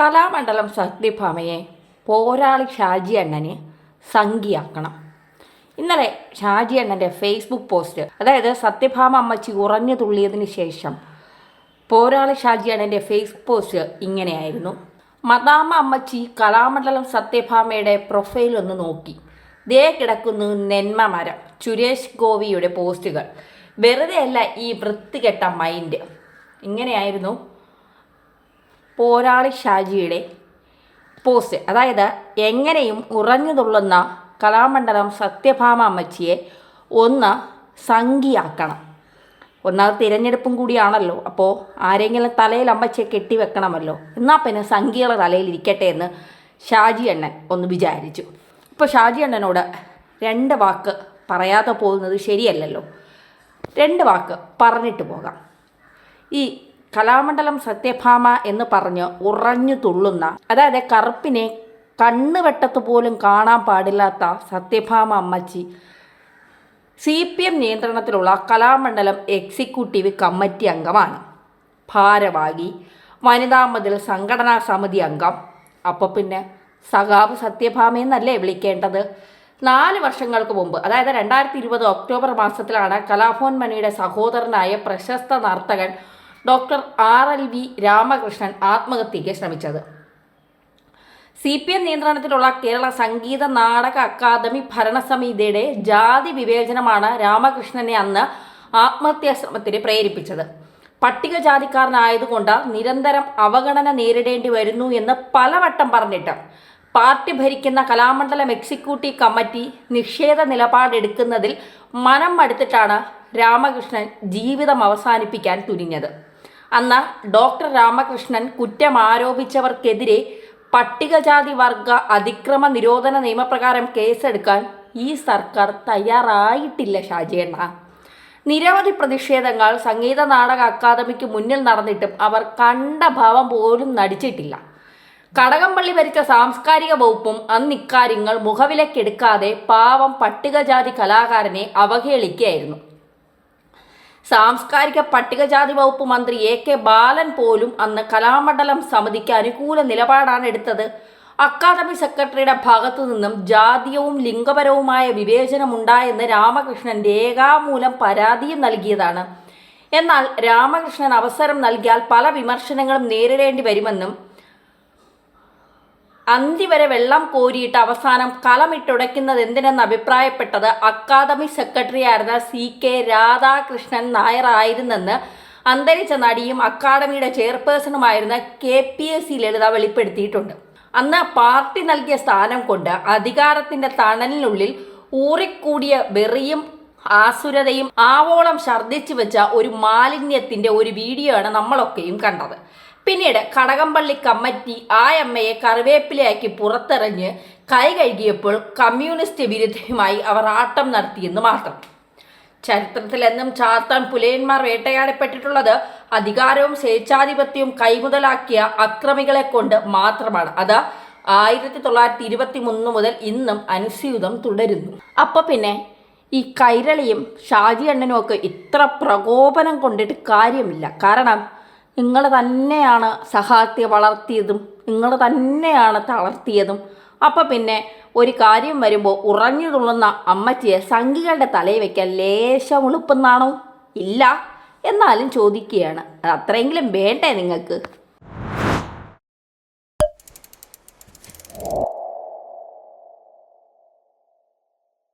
കലാമണ്ഡലം സത്യഭാമയെ പോരാളി ഷാജി അണ്ണനെ സംഖ്യയാക്കണം. ഇന്നലെ ഷാജി അണ്ണന്റെ ഫേസ്ബുക്ക് പോസ്റ്റ് അതായത് സത്യഭാമ അമ്മച്ചി ഉറഞ്ഞു തുള്ളിയതിന് ശേഷം പോരാളി ഷാജി അണ്ണന്റെ ഫേസ്ബുക്ക് പോസ്റ്റ് ഇങ്ങനെയായിരുന്നു. മദാമ അമ്മച്ചി കലാമണ്ഡലം സത്യഭാമയുടെ പ്രൊഫൈൽ ഒന്ന് നോക്കി. ദേ കിടക്കുന്നു നെന്മ മരം സുരേഷ് ഗോപിയുടെ പോസ്റ്റുകൾ. വെറുതെയല്ല ഈ വൃത്തികെട്ട മൈൻഡ്. ഇങ്ങനെയായിരുന്നു പോരാളി ഷാജിയുടെ പോസ്റ്റ്. അതായത് എങ്ങനെയും ഉറഞ്ഞു തുള്ളുന്ന കലാമണ്ഡലം സത്യഭാമ അമ്മച്ചിയെ ഒന്ന് സംഖിയാക്കണം ഒന്നാമത് തിരഞ്ഞെടുപ്പും കൂടിയാണല്ലോ. അപ്പോൾ ആരെങ്കിലും തലയിൽ അമ്മച്ചിയെ കെട്ടിവെക്കണമല്ലോ. എന്നാൽ പിന്നെ സംഖ്യകളെ തലയിൽ ഇരിക്കട്ടെ എന്ന് ഷാജി അണ്ണൻ ഒന്ന് വിചാരിച്ചു. ഇപ്പോൾ ഷാജി അണ്ണനോട് രണ്ട് വാക്ക് പറയാതെ പോകുന്നത് ശരിയല്ലല്ലോ. രണ്ട് വാക്ക് പറഞ്ഞിട്ട് പോകാം. ഈ കലാമണ്ഡലം സത്യഭാമ എന്ന് പറഞ്ഞ് ഉറഞ്ഞു തുള്ളുന്ന അതായത് കറുപ്പിനെ കണ്ണുവെട്ടത്ത് പോലും കാണാൻ പാടില്ലാത്ത സത്യഭാമ അമ്മച്ചി. സി പി എം നിയന്ത്രണത്തിലുള്ള കലാമണ്ഡലം എക്സിക്യൂട്ടീവ് കമ്മിറ്റി അംഗമാണ്. ഭാരവാഹി വനിതാ മതിൽ സംഘടനാ സമിതി അംഗം. അപ്പോൾ പിന്നെ സഖാബ് സത്യഭാമ എന്നല്ലേ വിളിക്കേണ്ടത്? നാല് വർഷങ്ങൾക്ക് മുമ്പ് അതായത് രണ്ടായിരത്തി ഇരുപത് ഒക്ടോബർ മാസത്തിലാണ് കലാഭവൻ മണിയുടെ സഹോദരനായ പ്രശസ്ത നർത്തകൻ doctor R L V Ramakrishnan ആത്മഹത്യയ്ക്ക് ശ്രമിച്ചത്. സി പി എം നിയന്ത്രണത്തിലുള്ള കേരള സംഗീത നാടക അക്കാദമി ഭരണസമിതിയുടെ ജാതി വിവേചനമാണ് രാമകൃഷ്ണനെ അന്ന് ആത്മഹത്യാ ശ്രമത്തിന് പ്രേരിപ്പിച്ചത് പട്ടികജാതിക്കാരനായതുകൊണ്ട് നിരന്തരം അവഗണന നേരിടേണ്ടി വരുന്നു എന്ന് പലവട്ടം പറഞ്ഞിട്ട് പാർട്ടി ഭരിക്കുന്ന കലാമണ്ഡലം എക്സിക്യൂട്ടീവ് കമ്മിറ്റി നിഷേധ നിലപാടെടുക്കുന്നതിൽ മനം മടുത്തിട്ടാണ് രാമകൃഷ്ണൻ ജീവിതം അവസാനിപ്പിക്കാൻ തുനിഞ്ഞത്. അന്ന് ഡോക്ടർ രാമകൃഷ്ണൻ കുറ്റം ആരോപിച്ചവർക്കെതിരെ പട്ടികജാതി വർഗ അതിക്രമ നിരോധന നിയമപ്രകാരം കേസെടുക്കാൻ ഈ സർക്കാർ തയ്യാറായിട്ടില്ല ഷാജിയണ്ണ. നിരവധി പ്രതിഷേധങ്ങൾ സംഗീത നാടക അക്കാദമിക്ക് മുന്നിൽ നടന്നിട്ടും അവർ കണ്ട ഭാവം പോലും നടിച്ചിട്ടില്ല. കടകംപള്ളി ഭരിച്ച സാംസ്കാരിക വകുപ്പും അന്ന് ഇക്കാര്യങ്ങൾ മുഖവിലക്കെടുക്കാതെ പാവം പട്ടികജാതി കലാകാരനെ അവഹേളിക്കുകയായിരുന്നു. സാംസ്കാരിക പട്ടികജാതി വകുപ്പ് മന്ത്രി എ കെ ബാലൻ പോലും അന്ന് കലാമണ്ഡലം സമിതിക്ക് അനുകൂല നിലപാടാണ് എടുത്തത്. അക്കാദമി സെക്രട്ടറിയുടെ ഭാഗത്തു നിന്നും ജാതീയവും ലിംഗപരവുമായ വിവേചനമുണ്ടായെന്ന് രാമകൃഷ്ണൻ രേഖാമൂലം പരാതിയും നൽകിയതാണ്. എന്നാൽ രാമകൃഷ്ണൻ അവസരം നൽകിയാൽ പല വിമർശനങ്ങളും നേരിടേണ്ടി വരുമെന്നും അന്തി വരെ വെള്ളം കോരിയിട്ട് അവസാനം കളമിട്ടുടയ്ക്കുന്നത് എന്തിനെന്ന് അഭിപ്രായപ്പെട്ടത് അക്കാദമി സെക്രട്ടറി ആയിരുന്ന സി കെ രാധാകൃഷ്ണൻ നായർ ആയിരുന്നെന്ന് അന്തരിച്ച നടിയും അക്കാദമിയുടെ ചെയർപേഴ്സണുമായിരുന്ന K P S C Lalitha വെളിപ്പെടുത്തിയിട്ടുണ്ട്. അന്ന് പാർട്ടി നൽകിയ സ്ഥാനം കൊണ്ട് അധികാരത്തിന്റെ തണലിനുള്ളിൽ ഊറിക്കൂടിയ വെറിയും ആസുരതയും ആവോളം ഛർദ്ദിച്ചു വെച്ച ഒരു മാലിന്യത്തിന്റെ ഒരു വീഡിയോ ആണ് നമ്മളൊക്കെയും കണ്ടത്. പിന്നീട് കടകംപള്ളി കമ്മിറ്റി ആ അമ്മയെ കറിവേപ്പിലയാക്കി പുറത്തെറിഞ്ഞ് കൈ കഴുകിയപ്പോൾ കമ്മ്യൂണിസ്റ്റ് വിരുദ്ധയുമായി അവർ ആട്ടം നടത്തിയെന്ന് മാത്രം. ചരിത്രത്തിലെന്നും ചാത്താൻ പുലയന്മാർ വേട്ടയാടപ്പെട്ടിട്ടുള്ളത് അധികാരവും സ്വേച്ഛാധിപത്യവും കൈമുതലാക്കിയ അക്രമികളെ കൊണ്ട് മാത്രമാണ്. അത് ആയിരത്തി തൊള്ളായിരത്തി ഇരുപത്തി മൂന്ന് മുതൽ ഇന്നും അനുസ്യൂതം തുടരുന്നു. അപ്പോൾ പിന്നെ ഈ കൈരളിയും ഷാജി അണ്ണനും ഒക്കെ ഇത്ര പ്രകോപനം കൊണ്ടിട്ട് കാര്യമില്ല. കാരണം നിങ്ങൾ തന്നെയാണ് സഹാത്യ വളർത്തിയതും നിങ്ങൾ തന്നെയാണ് തളർത്തിയതും. അപ്പം പിന്നെ ഒരു കാര്യം വരുമ്പോൾ ഉറഞ്ഞു തുള്ളുന്ന അമ്മച്ചിയെ സംഘികളുടെ തലയിൽ വയ്ക്കാൻ ലേശം ഉളുപ്പെന്നാണോ? ഇല്ല. എന്നാലും ചോദിക്കുകയാണ്. അത്രയെങ്കിലും വേണ്ടേ നിങ്ങൾക്ക്?